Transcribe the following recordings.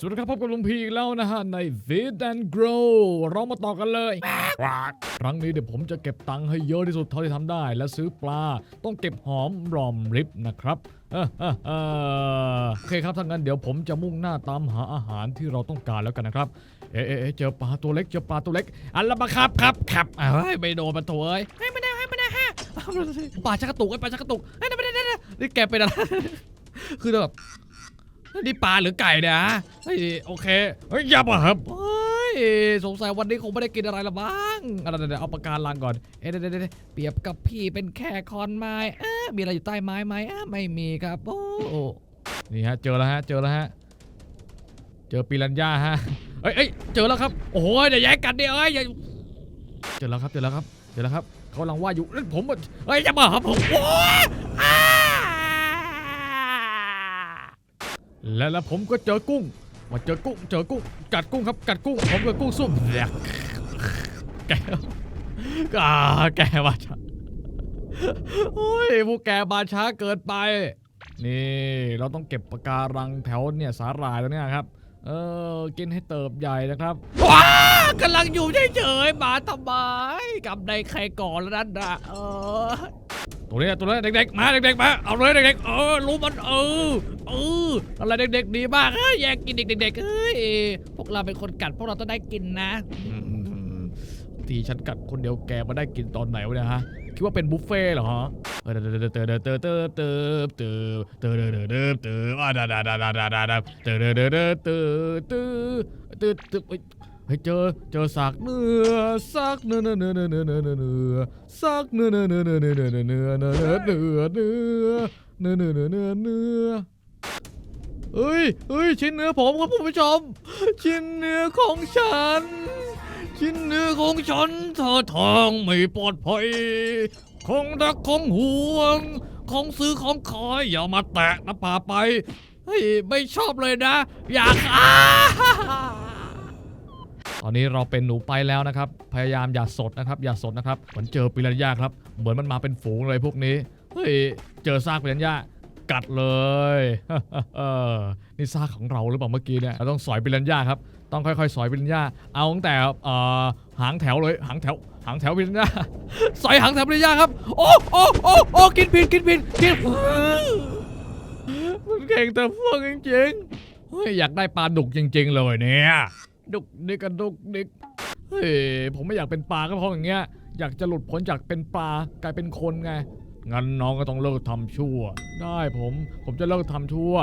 สวัสดีครับพบกับลุงพีอีกแล้วนะฮะ ใน Feed and Grow เรามาต่อกันเลย ครั้งนี้เดี๋ยวผมจะเก็บตังค์ให้เยอะที่สุดเท่าที่ทำได้ และซื้อปลาต้องเก็บหอมรอมริบนะครับโอเคครับถ้างั้นเดี๋ยวผมจะมุ่งหน้าตามหาอาหารที่เราต้องการแล้วกันนะครับ เอ๊ะเออเจอปลาตัวเล็กเจอปลาตัวเล็ก อันละมาครับครับครับเอ้ยไม่โดนมาตัวเอ้ยเฮ้ยไม่ได้เฮ้ไม่ได้ฮะปลาชักกระตุกไอ้ปลาชักกระตุกเฮ้ยไม่ได้ไม่ได้ไม่ได้นี่แกเป็นอะไรคือแบบ นี่ปลาหรือไก่เนี่ยฮะเฮ้ยโอเคเฮ้ยอย่ามาครับเฮ้ยสงสัยวันนี้คงไม่ได้กินอะไรละบ้างอะไรเดี๋ยวเอาปากกาลังก่อนเอ๊ะเดี๋ยวเดี๋ยวเดี๋ยวเปรียบกับพี่เป็นแค่คอนไม้อ๊ะมีอะไรอยู่ใต้ไม้ไหมอะไม่มีครับโอ้นี่ฮะเจอแล้วฮะเจอแล้วฮะเจอปีรัญญาฮะเอ้ยเอ้ยเจอแล้วครับโอ้โหเดี๋ยวแย่งกันดิเอ้ยอย่าเจอแล้วครับเจอแล้วครับเจอแล้วครับเขาลังว่าอยู่ผมเอ้ยอย่ามาครับผมโอ้ยอ้า และแล้วผมก็เจอกุ้ง มาเจอกุ้งเจอกุ้งกัดกุ้งครับกัดกุ้งผมกับกุ้งซุ่มแกกอ่าแกมาช้าโอ้ยพวกแกมาช้าเกินไป นี่เราต้องเก็บปะการังแถวเนี่ยสาหร่ายแล้วเนี่ยครับ เออกินให้เติบใหญ่นะครับ ว้ากำลังอยู่เฉยๆมาทำไมกับในใครก่อนแล้วนั่นนะเออ ตัวนี้ตัวนี้เด็กๆมาเด็กๆมาเอาเลยเด็กๆเออรู้มันเออเอออะไรเด็กๆดีมากเฮ้ยแย่งกินเด็กๆเฮ้ยพวกเราเป็นคนกัดพวกเราต้องได้กินนะอืมทีฉันกัดคนเดียวแกมาได้กินตอนไหนวะเนี่ยฮะคิดว่าเป็นบุฟเฟ่เหรอฮะเออเตอเตอเตอเตอเตอเตอเตอเตอเตอเตอเตอเตออ่าดาดาดาดาดาดาดาเตอเตอเตอเตอเตอเตอเตอเตอเฮ้ยเฮ้ยเจอเจอซากเนื้อซากเนื้อเนื้อเนื้อเนื้อเนื้อเนื้อเนื้อเนื้อซากเนื้อเนื้อเนื้อเนื้อเนื้อเนื้อเนื้อเนื้อเนื้อเนื้อเนื้อเนื้อเนื้อเนื้อเนื้อเนื้อเนื้อเฮ้ยเฮ้ยชิ้นเนื้อผมครับผู้ชม ชิ้นเนื้อของฉัน ชิ้นเนื้อของฉันเธอทางไม่ปลอดภัยของรักของห่วงของซื้อของขายอย่ามาแตะนะป่าไปเฮ้ยไม่ชอบเลยนะ อยากอ้า ตอนนี้เราเป็นหนูไปแล้วนะครับ พยายามอย่าสดนะครับ อย่าสดนะครับเหมือนเจอปิรันย่าครับ เหมือนมันมาเป็นฝูงเลยพวกนี้ เฮ้ย เจอซากปิรันย่ากัดเลยนี่ซากของเราหรือเปล่าเมื่อกี้เนี่ย เราต้องสอยปิรันย่าครับ ต้องค่อยๆ สอยปิรันย่า เอาตั้งแต่เอ่อหางแถวเลย หางแถว หางแถวปิรันย่า สอยหางแถวปิรันย่าครับ โอ้โอ้โอ้โอ้กินผิด กินผิด กินมันเก่งแต่พวกจริงๆ เฮ้ย อยากได้ปลาดุกจริง ๆ เลยเนี่ย ดุกดิกกันดุกดิกเฮ้ยผมไม่อยากเป็นปลาก็เพราะอย่างเงี้ย อยากจะหลุดพ้นจากเป็นปลากลายเป็นคนไง งั้นน้องก็ต้องเลิกทำชั่ว ได้ผม ผมจะเลิกทำชั่ว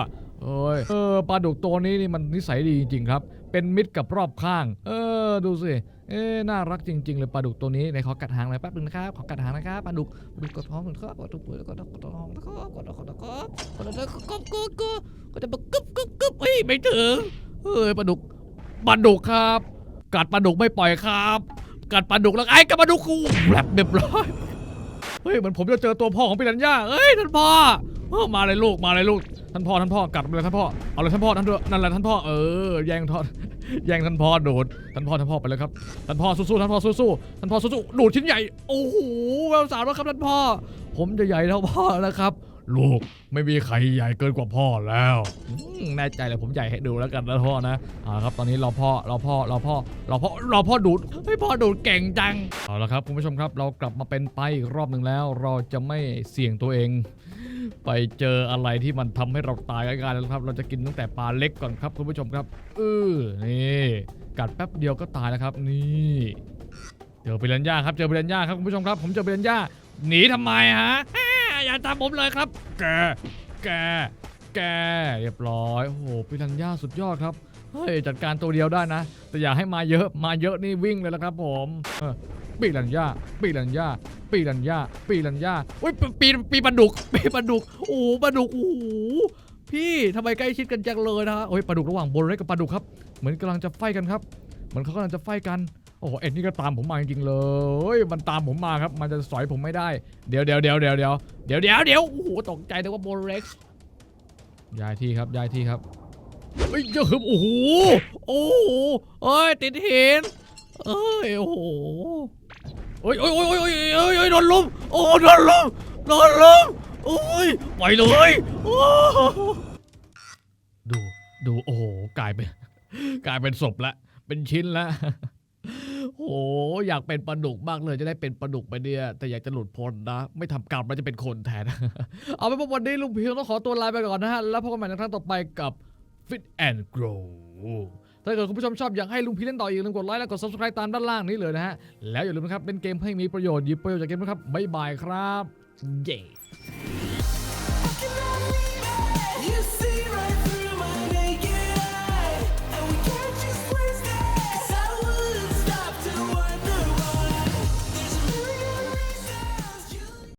เอ้ย เออปลาดุกตัวนี้นี่มันนิสัยดีจริงๆครับ เป็นมิตรกับรอบข้าง เออ ดูสิ เอ๊ะน่ารักจริง ๆ เลยปลาดุกตัวนี้ในขอกัดหางเลยแป๊บนึงนะครับ ขอกัดหางนะครับปลาดุกปลาดุกกดท้องกดท้องกดท้องกดท้องกดท้องกดท้องกดท้องกดท้องกดท้องกดท้องกดท้องกดกดกดก็จะมากึบกึบกึบเฮ้ยไม่ถึงเฮ้ยปลาดุก ปลาดุกครับ กัดปลาดุกไม่ปล่อยครับ กัดปลาดุกแล้วไอ้กับปลาดุกกูแลบเรียบร้อยเฮ้ยเหมือนผมจะเจอตัวพ่อของปิรันย่าเอ้ยท่านพ่อเออมาเลยลูกมาเลยลูกท่านพ่อท่านพ่อกัดเลยท่านพ่อเอาเลยท่านพ่อท่านนั่นแหละท่านพ่อเออแย่งท่อแย่งท่านพ่อโดดท่านพ่อท่านพ่อไปเลยครับท่านพ่อสู้ๆท่านพ่อสู้ๆท่านพ่อสู้ๆดูดชิ้นใหญ่โอ้โหแววสารว่าครับท่านพ่อ ผมจะใหญ่เท่าพ่อแล้วครับ ลูกไม่มีใครใหญ่เกินกว่าพ่อแล้วแน่ใจเลยผมใหญ่ให้ดูแล้วกันนะพ่อนะอ่าครับตอนนี้เราพ่อเราพ่อเราพ่อเราพ่อเราพ่อดูดให้พ่อดูดเก่งจังเอาละครับคุณผู้ชมครับเรากลับมาเป็นไปอีกรอบหนึ่งแล้ว เราจะไม่เสี่ยงตัวเอง ไปเจออะไรที่มันทำให้เราตายกันแล้วครับ เราจะกินตั้งแต่ปลาเล็กก่อนครับคุณผู้ชมครับเออนี่กัดแป๊บเดียวก็ตายแล้วครับ นี่เจอเปรันย่าครับเจอเปรันย่าครับคุณผู้ชมครับ ผมเจอเปรันย่าหนีทำไมฮะ แม่อย่าตามผมเลยครับ แก แก แก เรียบร้อย โอ้โหปิรันย่าสุดยอดครับ เฮ้ย จัดการตัวเดียวได้นะ แต่อย่าให้มาเยอะ มาเยอะนี่วิ่งเลยละครับผมเออปิรันย่าปิรันย่าปิรันย่าปิรันย่าโอ้ยปีปีปีปลาดุกปีปลาดุก โอ้ปลาดุก โอ้พี่ทำไมใกล้ชิดกันจังเลยนะฮะโอ้ยปลาดุกระหว่างโบรเล็กกับปลาดุกครับ เหมือนกำลังจะไฟกันครับ มือนเขากำลังจะไฟกัน โอ้โหเอ็ดนี่ก็ตามผมมาจริงๆเลย มันตามผมมาครับ มันจะสอยผมไม่ได้ เดี๋ยวเดี๋ยวเดี๋ยวเดี๋ยวเดี๋ยวเดี๋ยวเดี๋ยวเดี๋ยวโอ้โหตกใจนึกว่าโบเล็กย้ายที่ครับย้ายที่ครับเฮ้ยเยอะครับโอ้โหโอ้โหเอ้ยติดหินเอ้ยโอ้โหโอ้ยโอ้ยโอ้ยโอ้ยโอ้ยโอ้ยโดนลุมโอ้โดนลุมโดนลุมโอ้ยไปเลยโอ้ดูดูโอ้โหกลายเป็นกลายเป็นศพละ เป็นชิ้นและโอ้โหอยากเป็นปลาดุกมากเลยจะได้เป็นปลาดุกไปเนี่ยแต่อยากจะหลุดพ้นนะ ไม่ทำกรรมแล้วจะเป็นคนแทน เอาเป็นว่าวันนี้ลุงพีต้องขอตัวลาไปก่อนนะฮะ แล้วพบกันใหม่ในครั้งต่อไปกับ Fit and Grow ถ้าเกิดคุณผู้ชมชอบอยากให้ลุงพีเล่นต่ออีกลืมกดไลค์และกด subscribe ตามด้านล่างนี้เลยนะฮะ แล้วอย่าลืมนะครับเป็นเกมให้มีประโยชน์หยิบประโยชน์จากเกมนะครับบ๊ายบายครับ เย้